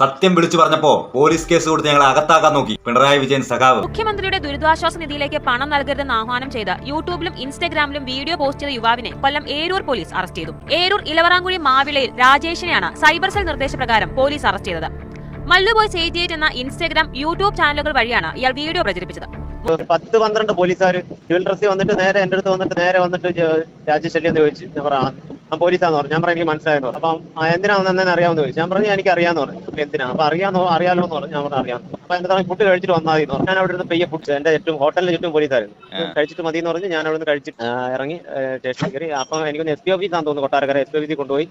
സത്യം വിളിച്ചു പറഞ്ഞപ്പോ പോലീസ് കേസ് കൊടുത്ത് ഞങ്ങളെ അകത്താക്കാൻ നോക്കി. പിണറായി വിജയൻ സഖാവ്. മുഖ്യമന്ത്രിയുടെ ദുരിതാശ്വാസ നിധിയിലേക്ക് പണം നൽകരുതെന്ന് ആഹ്വാനം ചെയ്ത യൂട്യൂബിലും ഇൻസ്റ്റാഗ്രാമിലും വീഡിയോ പോസ്റ്റ് ചെയ്ത യുവാവിനെ കൊല്ലം ഏരൂർ പോലീസ് അറസ്റ്റ് ചെയ്തു. ഏരൂർ ഇലവറാങ്കുഴി മാവിളയിൽ രാജേഷിനെയാണ് സൈബർ സെൽ നിർദ്ദേശപ്രകാരം പോലീസ് അറസ്റ്റ് ചെയ്തത്. മല്ലു എയ്റ്റി എയ്റ്റ് എന്ന ഇൻസ്റ്റാഗ്രാം യൂട്യൂബ് ചാനലുകൾ വഴിയാണ് ഇയാൾ വീഡിയോ പ്രചരിപ്പിച്ചത്. പത്ത് പന്ത്രണ്ട് പോലീസുകാർ സിവിൽ ഡ്രസ്സിൽ വന്നിട്ട് നേരെ എന്റെ അടുത്ത് വന്നിട്ട് നേരെ വന്നിട്ട് എന്ന് ചോദിച്ചു പോലീസാന്ന് പറഞ്ഞു. ഞാൻ പറഞ്ഞു എനിക്ക് മനസ്സിലായെന്ന് പറഞ്ഞു. അപ്പം എന്തിനാണെന്ന് അറിയാമെന്ന് ചോദിച്ചു. ഞാൻ പറഞ്ഞു എനിക്ക് അറിയാന്ന് പറഞ്ഞു. "അപ്പൊ എന്തിനാ അപ്പൊ അറിയാമോ അറിയാലോ എന്ന് പറഞ്ഞു. ഞാൻ പറഞ്ഞു അറിയാം. അപ്പൊ എന്താ ഫുഡ് കഴിച്ചിട്ട് വന്നാൽ മതി ഞാൻ അവിടെ നിന്ന് പെയ്യ ഫുഡ് എന്റെ ചുറ്റും ഹോട്ടലിന് ചുറ്റും പോലീസായിരുന്നു. കഴിച്ചിട്ട് മതി എന്ന് പറഞ്ഞ് ഞാൻ അവിടെ നിന്ന് കഴിച്ചിട്ട് ഇറങ്ങി സ്റ്റേഷനിൽ കയറി. അപ്പം എനിക്കൊന്ന് എസ് പി ഓഫീസാന്ന് തോന്നുന്നു കൊട്ടാരക്കര എസ് പി ഓഫീസിൽ കൊണ്ടുപോയി.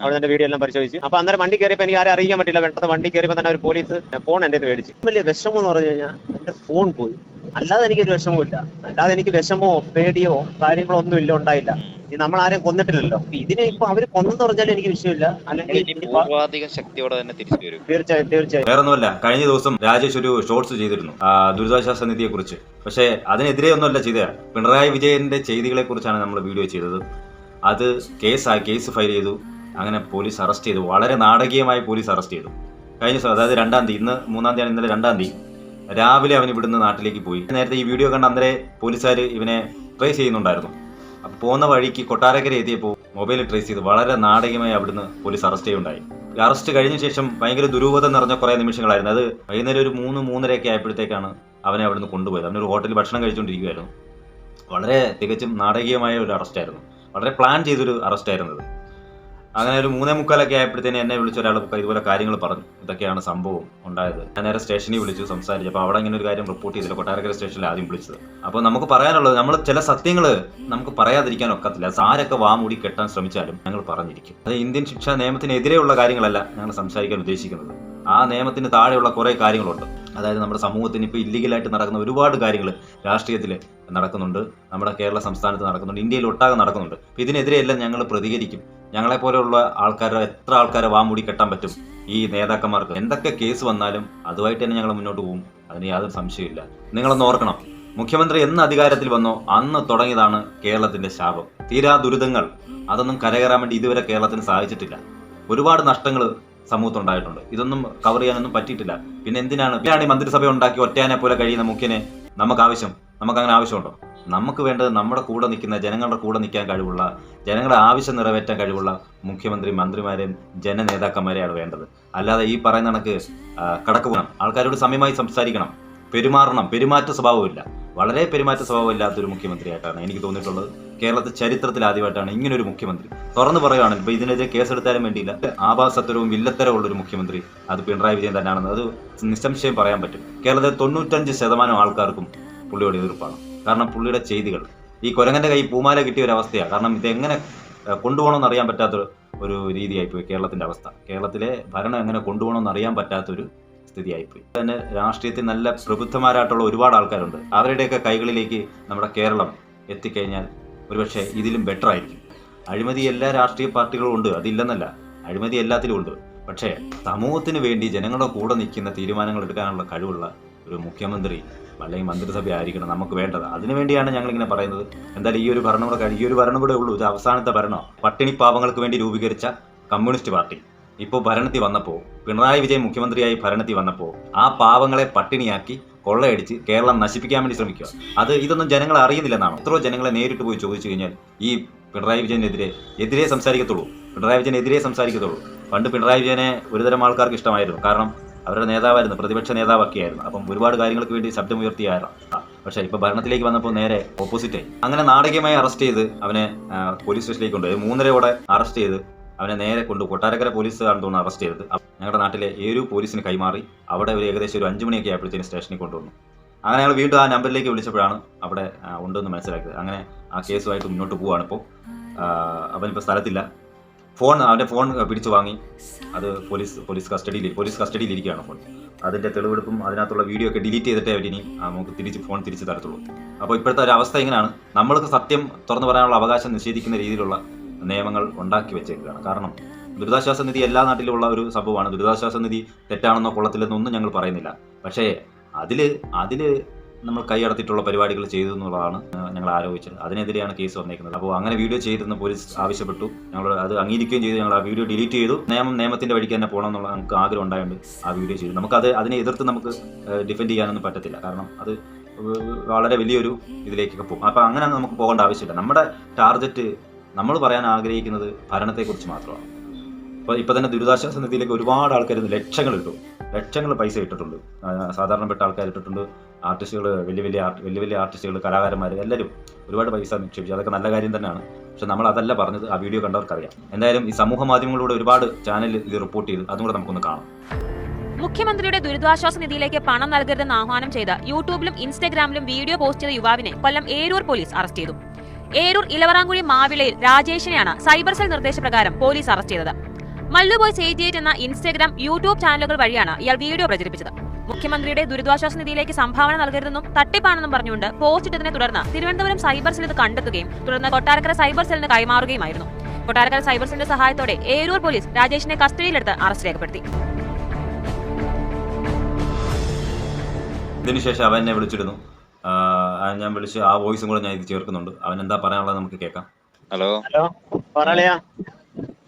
അവിടെ എന്റെ വീഡിയോ എല്ലാം പരിശോധിച്ചു. അപ്പൊ അന്നേരം വണ്ടി കയറിയപ്പോൾ എനിക്ക് ആരും അറിയിക്കാൻ പറ്റില്ല പെട്ടെന്ന് വണ്ടി കയറിയപ്പോൾ തന്നെ ഒരു പോലീസ് ഫോൺ എന്റെ മേടിച്ചു. വലിയ വിഷമം എന്ന് പറഞ്ഞു കഴിഞ്ഞാൽ എന്റെ ഫോൺ പോയി. അല്ലാതെ എനിക്ക് ഒരു വിഷമവും അല്ലാതെ എനിക്ക് വിഷമോ പേടിയോ കാര്യങ്ങളോ ഒന്നും ഇല്ല ഉണ്ടായില്ല. നമ്മൾ ആരെയും കൊന്നിട്ടില്ലല്ലോ. ഇതിനെ ഇപ്പൊ അവർ കൊന്നെന്ന് പറഞ്ഞാലും എനിക്ക് വിഷയമില്ല. അല്ലെങ്കിൽ ശക്തിയോടെ തന്നെ തിരിച്ചു വരും. തീർച്ചയായും തീർച്ചയായും. വേറൊന്നുമല്ല. കഴിഞ്ഞ ദിവസം രാജേഷ് ഒരു ഷോർട്സ് ചെയ്തിരുന്നു. ദുരിതാശ്വാസ നിധിയെ കുറിച്ച് പക്ഷേ അതിനെതിരെ ഒന്നുമല്ല ചെയ്ത പിണറായി വിജയന്റെ ചെയ്തികളെ കുറിച്ചാണ് നമ്മൾ വീഡിയോ ചെയ്തത്. അത് കേസായി കേസ് ഫയൽ ചെയ്തു. അങ്ങനെ പോലീസ് അറസ്റ്റ് ചെയ്തു. വളരെ നാടകീയമായി പോലീസ് അറസ്റ്റ് ചെയ്തു. കഴിഞ്ഞ ദിവസം അതായത് രണ്ടാം തീയതി ഇന്ന് മൂന്നാം തീയതി ഇന്നലെ രണ്ടാം തീയതി. രാവിലെ അവൻ ഇവിടുന്ന് നാട്ടിലേക്ക് പോയി. നേരത്തെ ഈ വീഡിയോ കണ്ട അന്നേരെ പോലീസുകാർ ഇവനെ ട്രേസ് ചെയ്യുന്നുണ്ടായിരുന്നു. അപ്പോൾ പോകുന്ന വഴിക്ക് കൊട്ടാരക്കര എത്തിയപ്പോൾ മൊബൈൽ ട്രേസ് ചെയ്ത് വളരെ നാടകമായി അവിടുന്ന് പോലീസ് അറസ്റ്റ് ചെയ്യുണ്ടായി അറസ്റ്റ് കഴിഞ്ഞ ശേഷം ഭയങ്കര ദുരൂഹത നിറഞ്ഞ കുറേ നിമിഷങ്ങളായിരുന്നു. അത് വൈകുന്നേരം ഒരു മൂന്ന് മൂന്നരയൊക്കെ ആയപ്പോഴത്തേക്കാണ് അവനെ അവിടുന്ന് കൊണ്ടുപോയത്. അവനൊരു ഹോട്ടലിൽ ഭക്ഷണം കഴിച്ചുകൊണ്ടിരിക്കുകയായിരുന്നു വളരെ തികച്ചും നാടകീയമായ ഒരു അറസ്റ്റായിരുന്നു വളരെ പ്ലാൻ ചെയ്തൊരു അറസ്റ്റായിരുന്നു അത്. അങ്ങനെ ഒരു മൂന്നേ മുക്കാലൊക്കെ ആയപ്പോഴത്തേന് എന്നെ വിളിച്ച ഒരാൾ ഇതുപോലെ കാര്യങ്ങൾ പറഞ്ഞു. ഇതൊക്കെയാണ് സംഭവം ഉണ്ടായത്. ഞാൻ നേരെ സ്റ്റേഷനിൽ വിളിച്ചു സംസാരിച്ചു. അപ്പോൾ അവിടെ ഇങ്ങനെ ഒരു കാര്യം റിപ്പോർട്ട് ചെയ്തില്ല. കൊട്ടാരക്കര സ്റ്റേഷനിൽ ആദ്യം വിളിച്ചത്. അപ്പോൾ നമുക്ക് പറയാനുള്ളത് നമ്മൾ ചില സത്യങ്ങൾ നമുക്ക് പറയാതിരിക്കാൻ ഒക്കത്തില്ല. ആരൊക്കെ വാമൂടി കെട്ടാൻ ശ്രമിച്ചാലും ഞങ്ങൾ പറഞ്ഞിരിക്കും. അത് ഇന്ത്യൻ ശിക്ഷാ നിയമത്തിനെതിരെയുള്ള കാര്യങ്ങളല്ല ഞങ്ങൾ സംസാരിക്കാൻ ഉദ്ദേശിക്കുന്നത്. ആ നിയമത്തിന് താഴെയുള്ള കുറേ കാര്യങ്ങളുണ്ട്. അതായത് നമ്മുടെ സമൂഹത്തിന് ഇപ്പോൾ ഇല്ലീഗലായിട്ട് നടക്കുന്ന ഒരുപാട് കാര്യങ്ങൾ രാഷ്ട്രീയത്തിൽ നടക്കുന്നുണ്ട്. നമ്മുടെ കേരള സംസ്ഥാനത്ത് നടക്കുന്നുണ്ട്. ഇന്ത്യയിൽ ഒട്ടാകെ നടക്കുന്നുണ്ട്. അപ്പോൾ ഇതിനെതിരെയെല്ലാം ഞങ്ങൾ പ്രതികരിക്കും. ഞങ്ങളെ പോലെയുള്ള ആൾക്കാരെ എത്ര ആൾക്കാരെ വാമൂടി കെട്ടാൻ പറ്റും? ഈ നേതാക്കന്മാർക്ക് എന്തൊക്കെ കേസ് വന്നാലും അതുമായിട്ട് തന്നെ ഞങ്ങൾ മുന്നോട്ട് പോകും. അതിന് യാതൊരു സംശയമില്ല നിങ്ങളൊന്ന് ഓർക്കണം. മുഖ്യമന്ത്രി എന്ന് അധികാരത്തിൽ വന്നോ അന്ന് തുടങ്ങിയതാണ് കേരളത്തിന്റെ ശാപം. തീരാ ദുരിതങ്ങൾ. അതൊന്നും കരകയറാൻ വേണ്ടി ഇതുവരെ കേരളത്തിന് സാധിച്ചിട്ടില്ല. ഒരുപാട് നഷ്ടങ്ങൾ സമൂഹത്തുണ്ടായിട്ടുണ്ട്. ഇതൊന്നും കവർ ചെയ്യാനൊന്നും പറ്റിയിട്ടില്ല. പിന്നെ എന്തിനാണ്? പിന്നെയാണ് ഈ മന്ത്രിസഭ ഉണ്ടാക്കി ഒറ്റയാനെ പോലെ കഴിയുന്ന മുഖ്യനെ നമുക്ക് ആവശ്യം നമുക്ക് അങ്ങനെ ആവശ്യമുണ്ടോ? നമുക്ക് വേണ്ടത് നമ്മുടെ കൂടെ നിൽക്കുന്ന ജനങ്ങളുടെ കൂടെ നിൽക്കാൻ കഴിവുള്ള ജനങ്ങളുടെ ആവശ്യം നിറവേറ്റാൻ കഴിവുള്ള മുഖ്യമന്ത്രി മന്ത്രിമാരെയും ജനനേതാക്കന്മാരെയാണ് വേണ്ടത്. അല്ലാതെ ഈ പറയുന്ന കണക്ക് കടക്ക് പോകണം. ആൾക്കാരോട് സമയമായി സംസാരിക്കണം. പെരുമാറണം. പെരുമാറ്റ സ്വഭാവമില്ല വളരെ പെരുമാറ്റ സ്വഭാവമില്ലാത്തൊരു മുഖ്യമന്ത്രിയായിട്ടാണ് എനിക്ക് തോന്നിയിട്ടുള്ളത്. കേരളത്തെ ചരിത്രത്തിൽ ആദ്യമായിട്ടാണ് ഇങ്ങനെ ഒരു മുഖ്യമന്ത്രി. തുറന്നു പറയുകയാണ് ഇപ്പൊ ഇതിനെതിരെ കേസെടുത്താലും വേണ്ടിയില്ല. ആഭാസത്തരവും വില്ലത്തരവും ഉള്ള ഒരു മുഖ്യമന്ത്രി അത് പിണറായി വിജയൻ തന്നെയാണെന്ന് അത് നിസ്സംശയം പറയാൻ പറ്റും. കേരളത്തിലെ തൊണ്ണൂറ്റഞ്ച് ശതമാനം ആൾക്കാർക്കും പുള്ളിയോട് എതിർപ്പാണ്. കാരണം പുള്ളിയുടെ ചെയ്തികൾ. ഈ കൊരങ്ങന്റെ കൈ പൂമാല കിട്ടിയ ഒരു അവസ്ഥയാണ് കാരണം ഇത് എങ്ങനെ കൊണ്ടുപോകണമെന്ന് അറിയാൻ പറ്റാത്ത ഒരു രീതിയായിപ്പോയി കേരളത്തിന്റെ അവസ്ഥ. കേരളത്തിലെ ഭരണം എങ്ങനെ കൊണ്ടുപോകണമെന്ന് അറിയാൻ പറ്റാത്തൊരു സ്ഥിതിയായിപ്പോയി. തന്നെ രാഷ്ട്രീയത്തിൽ നല്ല പ്രബുദ്ധമാരായിട്ടുള്ള ഒരുപാട് ആൾക്കാരുണ്ട്. അവരുടെയൊക്കെ കൈകളിലേക്ക് നമ്മുടെ കേരളം എത്തിക്കഴിഞ്ഞാൽ ഒരുപക്ഷെ ഇതിലും ബെറ്റർ ആയിരിക്കും. അഴിമതി എല്ലാ രാഷ്ട്രീയ പാർട്ടികളും ഉണ്ട്. അതില്ലെന്നല്ല. അഴിമതി എല്ലാത്തിലും ഉണ്ട്. പക്ഷേ സമൂഹത്തിന് വേണ്ടി ജനങ്ങളുടെ കൂടെ നിൽക്കുന്ന തീരുമാനങ്ങൾ എടുക്കാനുള്ള കഴിവുള്ള ഒരു മുഖ്യമന്ത്രി അല്ലെങ്കിൽ മന്ത്രിസഭ ആയിരിക്കണം നമുക്ക് വേണ്ടത്. അതിനുവേണ്ടിയാണ് ഞങ്ങൾ ഇങ്ങനെ പറയുന്നത്. എന്തായാലും ഈ ഒരു ഭരണം ഈ ഒരു ഭരണം കൂടെ ഉള്ളൂ. ഇത് അവസാനത്തെ ഭരണം. പട്ടിണി പാവങ്ങൾക്ക് വേണ്ടി രൂപീകരിച്ച കമ്മ്യൂണിസ്റ്റ് പാർട്ടി. ഇപ്പോൾ ഭരണത്തിൽ വന്നപ്പോൾ പിണറായി വിജയൻ മുഖ്യമന്ത്രിയായി ഭരണത്തിൽ വന്നപ്പോൾ ആ പാവങ്ങളെ പട്ടിണിയാക്കി കൊള്ളയടിച്ച് കേരളം നശിപ്പിക്കാൻ വേണ്ടി ശ്രമിക്കുക. അത് ഇതൊന്നും ജനങ്ങൾ അറിയുന്നില്ലെന്നാണ്? എത്രയോ ജനങ്ങളെ നേരിട്ട് പോയി ചോദിച്ചു കഴിഞ്ഞാൽ ഈ പിണറായി വിജയനെതിരെ എതിരെ സംസാരിക്കത്തുള്ളൂ. പിണറായി വിജയൻ എതിരെ സംസാരിക്കത്തുള്ളൂ. പണ്ട് പിണറായി വിജയനെ ഒരുതരം ആൾക്കാർക്ക് ഇഷ്ടമായിരുന്നു. കാരണം അവരുടെ നേതാവായിരുന്നു പ്രതിപക്ഷ നേതാവൊക്കെയായിരുന്നു. അപ്പം ഒരുപാട് കാര്യങ്ങൾക്ക് വേണ്ടി ശബ്ദമുയർത്തിയായിരുന്നു. പക്ഷേ ഇപ്പോൾ ഭരണത്തിലേക്ക് വന്നപ്പോൾ നേരെ ഓപ്പോസിറ്റായി. അങ്ങനെ നാടകീയമായി അറസ്റ്റ് ചെയ്ത് അവനെ പോലീസ് സ്റ്റേഷനിലേക്ക് കൊണ്ടുപോയി. മൂന്നരയോടെ അറസ്റ്റ് ചെയ്ത് അവനെ നേരെ കൊണ്ട് കൊട്ടാരക്കര പോലീസുകാരൻ തോന്നുന്നു അറസ്റ്റ് ചെയ്തത്. ഞങ്ങളുടെ നാട്ടിലെ ഏരൂ പോലീസിന് കൈമാറി അവിടെ ഒരു ഏകദേശം ഒരു അഞ്ച് മണിയൊക്കെ ആയപ്പോഴത്തേന് സ്റ്റേഷനിൽ കൊണ്ടുവന്നു. അങ്ങനെ ഞങ്ങൾ വീണ്ടും ആ നമ്പറിലേക്ക് വിളിച്ചപ്പോഴാണ് അവിടെ ഉണ്ടെന്ന് മനസ്സിലാക്കിയത്. അങ്ങനെ ആ കേസുമായിട്ട് മുന്നോട്ട് പോവുകയാണ് ഇപ്പോൾ അവനിപ്പോൾ സ്ഥലത്തില്ല. ഫോൺ അവന്റെ ഫോൺ പിടിച്ചു വാങ്ങി. അത് പോലീസ് പോലീസ് കസ്റ്റഡിയിൽ പോലീസ് കസ്റ്റഡിയിൽ ഇരിക്കുകയാണ് ഫോൺ. അതിന്റെ തെളിവെടുപ്പും അതിനകത്തുള്ള വീഡിയോ ഒക്കെ ഡിലീറ്റ് ചെയ്തിട്ടേ അവരിനി നമുക്ക് തിരിച്ച് ഫോൺ തിരിച്ച് തരത്തുള്ളൂ. അപ്പോൾ ഇപ്പോഴത്തെ ഒരു അവസ്ഥ എങ്ങനെയാണ് നമ്മൾക്ക് സത്യം തുറന്നു പറയാനുള്ള അവകാശം നിഷേധിക്കുന്ന രീതിയിലുള്ള നിയമങ്ങൾ ഉണ്ടാക്കി വെച്ചേക്കുകയാണ്. കാരണം ദുരിതാശ്വാസ നിധി എല്ലാ നാട്ടിലുമുള്ള ഒരു സംഭവമാണ്. ദുരിതാശ്വാസ നിധി തെറ്റാണെന്നോ കൊള്ളത്തില്ലെന്നോ ഒന്നും ഞങ്ങൾ പറയുന്നില്ല. പക്ഷേ അതിൽ അതിൽ നമ്മൾ കൈയടത്തിയിട്ടുള്ള പരിപാടികൾ ചെയ്തു എന്നുള്ളതാണ് ഞങ്ങൾ ആരോപിച്ചത്. അതിനെതിരെയാണ് കേസ് വന്നേക്കുന്നത്. അപ്പോൾ അങ്ങനെ വീഡിയോ ചെയ്തെന്ന് പോലീസ് ആവശ്യപ്പെട്ടു. ഞങ്ങൾ അത് അംഗീകരിക്കുകയും ചെയ്തു. ഞങ്ങൾ ആ വീഡിയോ ഡിലീറ്റ് ചെയ്തു. നിയമം നിയമത്തിന്റെ വഴിക്ക് തന്നെ പോകണം എന്നുള്ള നമുക്ക് ആഗ്രഹം ഉണ്ടായതുകൊണ്ട് ആ വീഡിയോ ചെയ്തു. നമുക്കത് അതിനെ എതിർത്ത് നമുക്ക് ഡിഫെൻഡ് ചെയ്യാനൊന്നും പറ്റത്തില്ല. കാരണം അത് വളരെ വലിയൊരു ഇതിലേക്കൊക്കെ പോകും. അപ്പോൾ അങ്ങനെ നമുക്ക് പോകേണ്ട ആവശ്യമില്ല. നമ്മുടെ ടാർഗറ്റ് നമ്മൾ പറയാൻ ആഗ്രഹിക്കുന്നത് ഭരണത്തെക്കുറിച്ച് മാത്രമാണ്. ഇപ്പോൾ ഇപ്പോൾ തന്നെ ദുരിതാശ്വാസ നിധിയിലേക്ക് ഒരുപാട് ആൾക്കാർ ലക്ഷങ്ങൾ ഇട്ടു. ലക്ഷങ്ങൾ പൈസ ഇട്ടിട്ടുണ്ട്. സാധാരണപ്പെട്ട ആൾക്കാർ ഇട്ടിട്ടുണ്ട്. ആർട്ടിസ്റ്റുകൾ വലിയ വലിയ ആർട്ട് വലിയ വലിയ ആർട്ടിസ്റ്റുകൾ കലാകാരന്മാർ എല്ലാവരും ഒരുപാട് പൈസ നിക്ഷേപിച്ചു. അതൊക്കെ നല്ല കാര്യം തന്നെയാണ്. പക്ഷെ നമ്മൾ അതല്ല പറഞ്ഞത് ആ വീഡിയോ കണ്ടവർക്കറിയാം. എന്തായാലും ഈ സമൂഹ മാധ്യമങ്ങളിലൂടെ ഒരുപാട് ചാനൽ ഇത് റിപ്പോർട്ട് ചെയ്ത്. അതും കൂടെ നമുക്കൊന്ന് കാണാം. മുഖ്യമന്ത്രിയുടെ ദുരിതാശ്വാസ നിധിയിലേക്ക് പണം നൽകരുതെന്ന് ആഹ്വാനം ചെയ്ത യൂട്യൂബിലും ഇൻസ്റ്റാഗ്രാമിലും വീഡിയോ പോസ്റ്റ് ചെയ്ത യുവാവിനെ കൊല്ലം ഏരൂർ പോലീസ് അറസ്റ്റ് ചെയ്തു. ഏരൂർ ഇലവറാങ്കുഴി മാവിളയിൽ രാജേഷിനെയാണ് സൈബർ സെൽ നിർദ്ദേശപ്രകാരം പോലീസ് അറസ്റ്റ് ചെയ്തത്. മല്ലു ബോയ്സ് എയ്റ്റി എയ്റ്റ് എന്ന ഇൻസ്റ്റാഗ്രാം യൂട്യൂബ് ചാനലുകൾ വഴിയാണ് ഇയാൾ വീഡിയോ പ്രചരിപ്പിച്ചത്. മുഖ്യമന്ത്രിയുടെ ദുരിതാശ്വാസ നിധിയിലേക്ക് സംഭാവന നൽകരുതെന്നും തട്ടിപ്പാണെന്നും പറഞ്ഞുകൊണ്ട് പോസ്റ്റ് ഇട്ടതിനെ തുടർന്ന് തിരുവനന്തപുരം സൈബർ സെൽ ഇത് കണ്ടെത്തുകയും തുടർന്ന് കൊട്ടാരക്കര സൈബർ സെല്ലിന് കൈമാറുകയുമായിരുന്നു. കൊട്ടാരക്കര സൈബർ സെല്ലിന്റെ സഹായത്തോടെ ഏരൂർ പോലീസ് രാജേഷിനെ കസ്റ്റഡിയിലെടുത്ത് അറസ്റ്റ് രേഖപ്പെടുത്തി. ഇതിനുശേഷം അവൻ എന്നെ വിളിച്ചിരുന്നു. ഞാൻ വിളിച്ച് ആ വോയിസും കൂടെ ഞാൻ ഇത് ചേർക്കുന്നുണ്ട്. അവൻ എന്താ പറയാനുള്ളത് നമുക്ക് കേൾക്കാം. ഹലോ? ഹലോ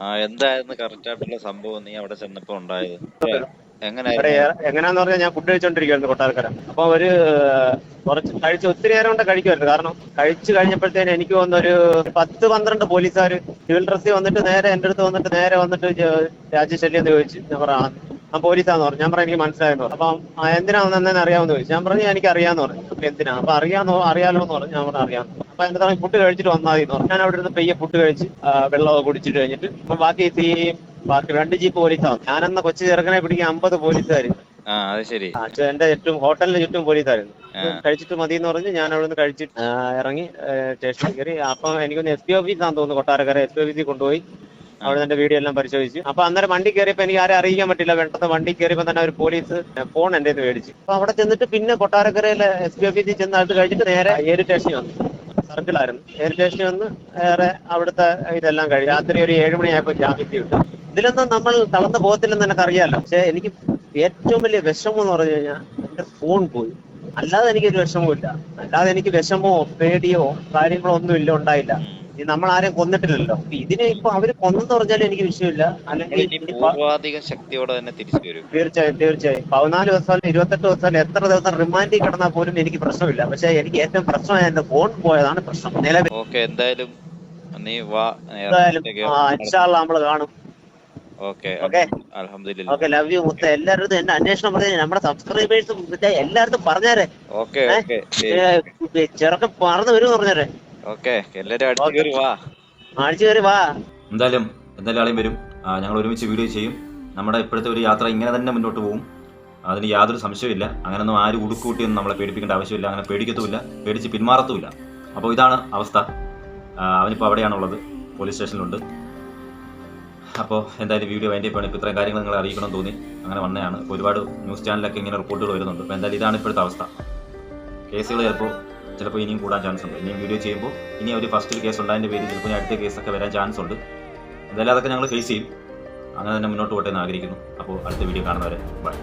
ആ എന്തായിരുന്നു കറക്റ്റ് ആയിട്ടുള്ള സംഭവം? നീ അവിടെ ചെന്നപ്പോ ഉണ്ടായത്? എങ്ങനെയായിരുന്നു എങ്ങനെയാന്ന് പറഞ്ഞാൽ ഞാൻ ഫുഡ് കഴിച്ചോണ്ടിരിക്കുവായിരുന്നു കൊട്ടാരക്കര. അപ്പൊ ഒരു കുറച്ച് കഴിച്ച് ഒത്തിരി നേരം കൊണ്ട് കഴിക്കുമായിരുന്നു കാരണം കഴിച്ചു കഴിഞ്ഞപ്പോഴത്തേന് എനിക്ക് വന്ന ഒരു പത്ത് പന്ത്രണ്ട് പോലീസുകാർ സിവിൽ ഡ്രസ്സിൽ വന്നിട്ട് നേരെ എന്റെ അടുത്ത് വന്നിട്ട് നേരെ വന്നിട്ട് രാജ്യശല്യം എന്ന് ചോദിച്ചു ഞാൻ പറയാം ആ പോലീസാന്ന് പറഞ്ഞു. ഞാൻ പറഞ്ഞു എനിക്ക് മനസ്സിലായെന്ന് പറഞ്ഞു. അപ്പം എന്തിനാണെന്ന് എന്നെ അറിയാമെന്ന് ചോദിച്ചു. ഞാൻ പറഞ്ഞു എനിക്ക് അറിയാന്ന് പറഞ്ഞു. അപ്പൊ എന്തിനാ? അപ്പൊ അറിയാന്നോ അറിയാലോ എന്ന് പറഞ്ഞു. ഞാൻ പറഞ്ഞു അറിയാം അപ്പൊ എന്റെ തന്നെ ഫുഡ് കഴിച്ചിട്ട് വന്നാൽ മതി എന്ന് പറഞ്ഞു. ഞാൻ അവിടെ ഇരുന്ന് പെയ്യ ഫുഡ് കഴിച്ച് വെള്ളം വെള്ളമൊക്കെ കുടിച്ചിട്ട് കഴിഞ്ഞിട്ട് അപ്പൊ ബാക്കി ഈ ബാക്കി രണ്ട് ജീപ്പ് പോലീസാണ്. ഞാനെന്ന കൊച്ചു ചെറുക്കനെ പിടിക്കാൻ അമ്പത് അത് ശരി. എന്റെ ചുറ്റും ഹോട്ടലിന് ചുറ്റും പോലീസായിരുന്നു കഴിച്ചിട്ട് മതി എന്ന് പറഞ്ഞ് ഞാൻ അവിടെ നിന്ന് കഴിച്ചിട്ട് ഇറങ്ങി സ്റ്റേഷനിൽ കയറി. അപ്പൊ എനിക്കൊന്ന് എസ് പി ഓഫീസാന്ന് തോന്നുന്നു കൊട്ടാരക്കര എസ് പി ഓഫീസിൽ കൊണ്ടുപോയി. അവിടെ എന്റെ വീഡിയോ എല്ലാം പരിശോധിച്ചു. അപ്പൊ അന്നേരം വണ്ടി കയറിയപ്പോ എനിക്ക് ആരെ അറിയിക്കാൻ പറ്റില്ല. പെട്ടെന്ന് വണ്ടി കയറിയപ്പോ തന്നെ ഒരു പോലീസ് ഫോൺ എന്റെ നിന്ന് മേടിച്ചു. അപ്പൊ അവിടെ ചെന്നിട്ട് പിന്നെ കൊട്ടാരക്കരയിലെ എസ് പി ഓഫീസിൽ ചെന്ന് അത് കഴിഞ്ഞിട്ട് നേരെ എയർ സ്റ്റേഷനിൽ വന്നു. സർക്കിളായിരുന്നു. എയർ സ്റ്റേഷനിൽ വന്ന് വേറെ അവിടുത്തെ ഇതെല്ലാം കഴിഞ്ഞു രാത്രി ഒരു ഏഴ് മണിയായപ്പോ ജാമ്യത്തിൽ വിട്ടു ഇതിലൊന്നും നമ്മൾ തളർന്നു പോകത്തില്ലെന്ന് എനിക്ക് അറിയാലോ. പക്ഷെ എനിക്ക് ഏറ്റവും വലിയ വിഷമം എന്ന് പറഞ്ഞു കഴിഞ്ഞാൽ എന്റെ ഫോൺ പോയി. അല്ലാതെ എനിക്കൊരു വിഷമവും ഇല്ല അല്ലാതെ എനിക്ക് വിഷമോ പേടിയോ കാര്യങ്ങളോ ഒന്നും ഇല്ല ഉണ്ടായില്ല. നമ്മൾ ആരെയും കൊന്നിട്ടില്ലല്ലോ. ഇതിനെ ഇപ്പൊ അവർ കൊന്നെന്ന് പറഞ്ഞാലും എനിക്ക് വിഷയമില്ല. അല്ലെങ്കിൽ പൂർവാധികം ശക്തിയോടെ തന്നെ തിരിച്ചു വരും. തീർച്ചയായും തീർച്ചയായും. പതിനാല് ദിവസം ഇരുപത്തെട്ട് ദിവസം എത്ര ദിവസം റിമാൻഡിൽ കിടന്നാൽ പോലും എനിക്ക് പ്രശ്നമില്ല. പക്ഷെ എനിക്ക് ഏറ്റവും പ്രശ്നം എന്റെ ഫോൺ പോയതാണ് പ്രശ്നം. നിലവിൽ ഓക്കെ എന്തായാലും നീ വാ എന്തായാലും നമ്മൾ കാണും. ലവ് യു മുത്ത. എല്ലാവരും എന്റെ അന്വേഷണം പറഞ്ഞു നമ്മുടെ സബ്സ്ക്രൈബേഴ്സ് എല്ലായിടത്തും പറഞ്ഞേരെ. ചെറുക്കം പറന്ന് വരും പറഞ്ഞേരെ. ഓക്കെ എല്ലാരും അടുത്ത് Okay. കയറി വാ. ആഴ്ച കയറി വാ. എന്തായാലും എന്തായാലും ആളെയും വരും. ഞങ്ങൾ ഒരുമിച്ച് വീഡിയോ ചെയ്യും. നമ്മുടെ ഇപ്പോഴത്തെ ഒരു യാത്ര ഇങ്ങനെ തന്നെ മുന്നോട്ട് പോകും. അതിന് യാതൊരു സംശയമില്ല അങ്ങനൊന്നും ആരും ഉടുക്കൂട്ടിയൊന്നും നമ്മളെ പേടിപ്പിക്കേണ്ട ആവശ്യമില്ല. അങ്ങനെ പേടിക്കത്തുമില്ല. പേടിച്ച് പിന്മാറത്തുമില്ല. അപ്പോൾ ഇതാണ് അവസ്ഥ. അവനിപ്പോ അവനിപ്പോൾ അവിടെയാണുള്ളത്. പോലീസ് സ്റ്റേഷനിലുണ്ട്. അപ്പോൾ എന്തായാലും വീഡിയോ വൈൻഡ് ഇപ്പോൾ ഇപ്പോൾ ഇത്രയും കാര്യങ്ങൾ നിങ്ങളെ അറിയിക്കണം തോന്നി. അങ്ങനെ വന്നതാണ്. ഇപ്പോൾ ഒരുപാട് ന്യൂസ് ചാനലൊക്കെ ഇങ്ങനെ റിപ്പോർട്ടുകൾ വരുന്നുണ്ട്. അപ്പോൾ എന്തായാലും ഇതാണ് ഇപ്പോഴത്തെ അവസ്ഥ. കേസുകൾ ചിലപ്പോൾ ചിലപ്പോൾ ഇനിയും കൂടാൻ ചാൻസ് ഉണ്ട്. ഇനിയും വീഡിയോ ചെയ്യുമ്പോൾ ഇനി ഒരു ഫസ്റ്റ് കേസ് ഉണ്ടായതിന്റെ പേരിൽ ചിലപ്പോൾ ഇനി അടുത്ത കേസൊക്കെ വരാൻ ചാൻസ് ഉണ്ട്. എന്തായാലും അതൊക്കെ ഞങ്ങൾ ഫേസ് ചെയ്യും. അങ്ങനെ തന്നെ മുന്നോട്ട് പോട്ടെ എന്ന് ആഗ്രഹിക്കുന്നു. അപ്പോൾ അടുത്ത വീഡിയോ കാണുന്നവരെ ബൈ